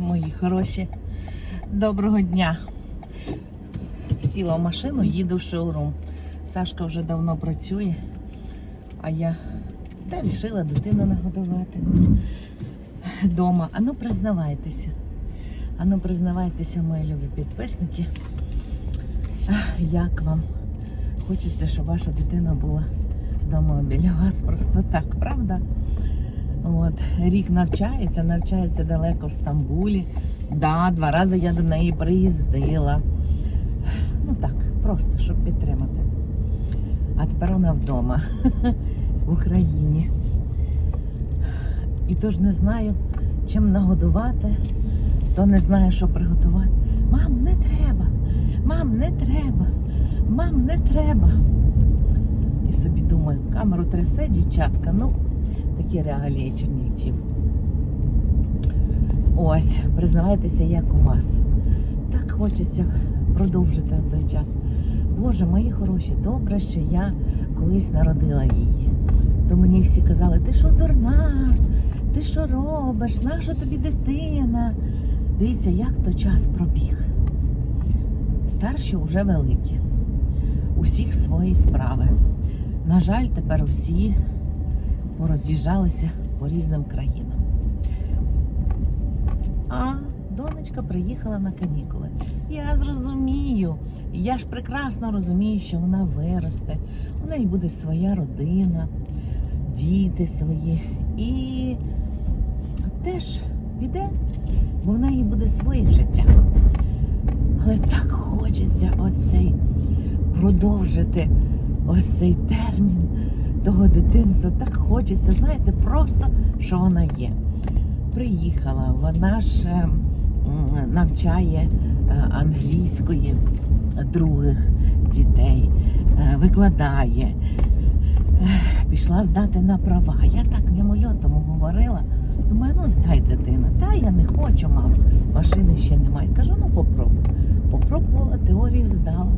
мої хороші. Доброго дня. Сіла в машину, їду в шоурум. Сашка вже давно працює, а я та рішила дитину нагодувати дома. Ану, признавайтеся. Ану, признавайтеся, мої любі підписники. Як вам? Хочеться, щоб ваша дитина була вдома біля вас просто так, правда? От, рік навчається, навчається далеко в Стамбулі. Да, два рази я до неї приїздила. Ну так, просто щоб підтримати. А тепер вона вдома в Україні. І тож не знаю, чим нагодувати, то не знаю, що приготувати. Мам, не треба, мам, не треба, мам, не треба. І собі думаю, камеру трясе, дівчатка, ну, такі реалії чернівців. Ось, признавайтеся, як у вас. Так хочеться продовжити той час. Боже, мої хороші, добре, що я колись народила її. То мені всі казали, ти що дурна, ти що робиш, наша тобі дитина. Дивіться, як то час пробіг. Старші вже великі. Усіх свої справи. На жаль, тепер усі пороз'їжджалися по різним країнам. А донечка приїхала на канікули. Я зрозумію. Я ж прекрасно розумію, що вона виросте. У неї буде своя родина, діти свої. І теж піде, бо в неї буде своє життя. Але так хочеться оцей продовжити ось цей термін того дитинства. Так хочеться, знаєте, просто що вона є. Приїхала, вона ж навчає е, англійської других дітей, е, викладає. Пішла здати на права. Я так мимольотом говорила. Думаю, ну здай дитина. Та я не хочу, мам. Машини ще немає. Кажу, ну попробуй. Попробувала, теорію здала.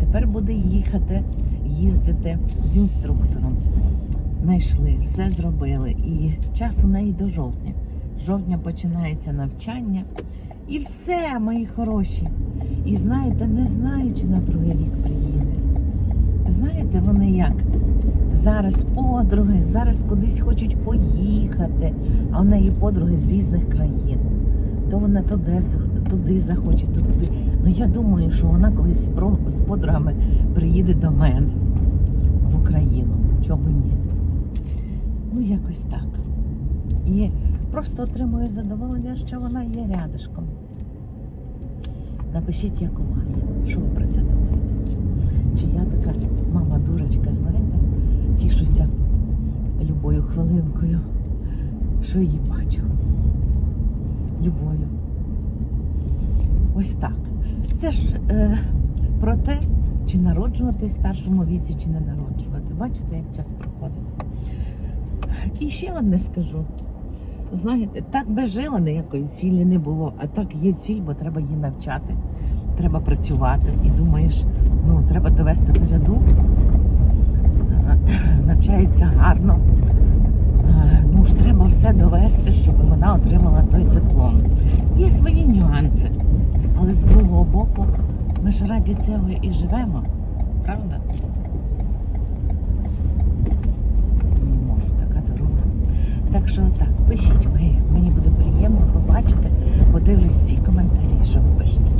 Тепер буде їхати, їздити з інструктором. Знайшли, все зробили. І час у неї до жовтня. Жовтня починається навчання. І все, мої хороші. І знаєте, не знаю, чи на другий рік приїде. Знаєте, вони як? Зараз подруги, зараз кудись хочуть поїхати, а в неї подруги з різних країн. То вона туди, туди захоче, туди. Ну я думаю, що вона колись з подругами приїде до мене в Україну. Чого ні? Ну, якось так. І просто отримую задоволення, що вона є рядишком. Напишіть, як у вас, що ви про це думаєте? Чи я така мама дурочка, знаєте, тішуся любою хвилинкою, що її бачу. Любою. Ось так. Це ж е, про те, чи народжувати в старшому віці, чи не народжувати. Бачите, як час проходить. І ще одне скажу. Знаєте, так би жила, ніякої цілі не було, а так є ціль, бо треба її навчати, треба працювати. І думаєш, ну треба довести до ряду, навчається гарно. Ну ж треба все довести, щоб вона отримала той диплом. Є свої нюанси, але з другого боку, ми ж раді цього і живемо, правда? Так що так, пишіть, мені буде приємно побачити, подивлюсь ці коментарі, що ви пишете.